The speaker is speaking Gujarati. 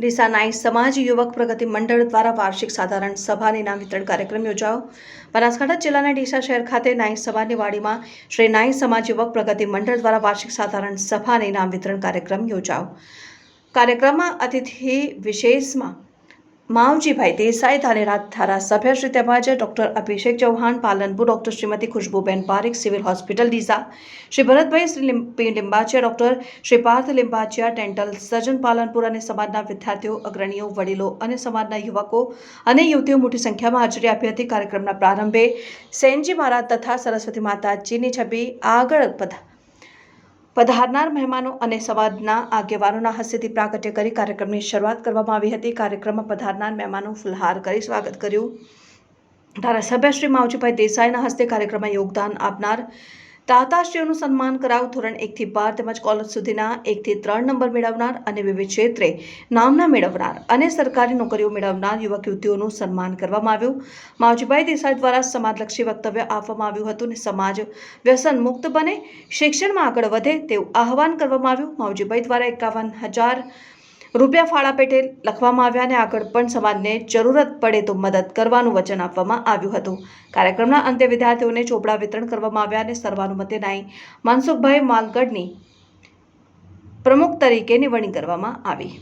ડીસા નાઈ સમાજ યુવક પ્રગતિ મંડળ દ્વારા વાર્ષિક સાધારણ સભાની નામ વિતરણ કાર્યક્રમ યોજાયો. બનાસકાંઠા જિલ્લાના ડીસા શહેર ખાતે નાઈ સમાજની વાડીમાં શ્રી નાઈ સમાજ યુવક પ્રગતિ મંડળ દ્વારા વાર્ષિક સાધારણ સભાની નામ વિતરણ કાર્યક્રમ યોજાયો. કાર્યક્રમમાં અતિથિ વિશેષમાં માવજીભાઈ દેસાઈ ધાનેરા ધારાસભ્ય શ્રી તેમજ doctor Abhishek Chauhan Palanpur doctor Shrimati Khushbuben Parekh civil hospital Deesa Shri Bharatbhai Shri P Limbachiya doctor Shri Parth Limbachiya dental surgeon Palanpur અને સમાજના વિદ્યાર્થીઓ, અગ્રણીઓ, વડીલો અને સમાજના યુવકો અને યુવતીઓ મોટી સંખ્યામાં હાજરી આપી હતી. કાર્યક્રમના પ્રારંભે સેનજી મહારાજ તથા સરસ્વતી માતાજીની છબી આગળ પધ પધારનાર મહેમાનો અને સંવાદના આગેવાનોના હસ્તેથી પ્રાગટ્ય કરી કાર્યક્રમની શરૂઆત કરવામાં આવી હતી. કાર્યક્રમમાં પધારનાર મહેમાનો ફુલહાર કરી સ્વાગત કર્યું. ધારાસભ્ય શ્રી માવજીભાઈ દેસાઈના હસ્તે કાર્યક્રમમાં યોગદાન આપનાર તાતાશ્રીઓનું સન્માન કરાવ ધોરણ એકથી બાર તેમજ કોલેજ સુધીના એકથી ત્રણ નંબર મેળવનાર અને વિવિધ ક્ષેત્રે નામના મેળવનાર અને સરકારી નોકરીઓ મેળવનાર યુવક યુવતીઓનું સન્માન કરવામાં આવ્યું. માવજીભાઈ દેસાઈ દ્વારા સમાજલક્ષી વક્તવ્ય આપવામાં આવ્યું હતું અને સમાજ વ્યસન મુક્ત બને, શિક્ષણમાં આગળ વધે તેવું આહવાન કરવામાં આવ્યું. માવજીભાઈ દ્વારા એકાવન હજાર રૂપિયા ફાળા પેટે લખવામાં આવ્યા અને આગળ પણ સમાજને જરૂરત પડે તો મદદ કરવાનું વચન આપવામાં આવ્યું હતું. કાર્યક્રમના અંતે વિદ્યાર્થીઓને ચોપડા વિતરણ કરવામાં આવ્યા અને સર્વાનુમતે નાઈ માનસુખભાઈ માલગઢની પ્રમુખ તરીકે નિવડણી કરવામાં આવી.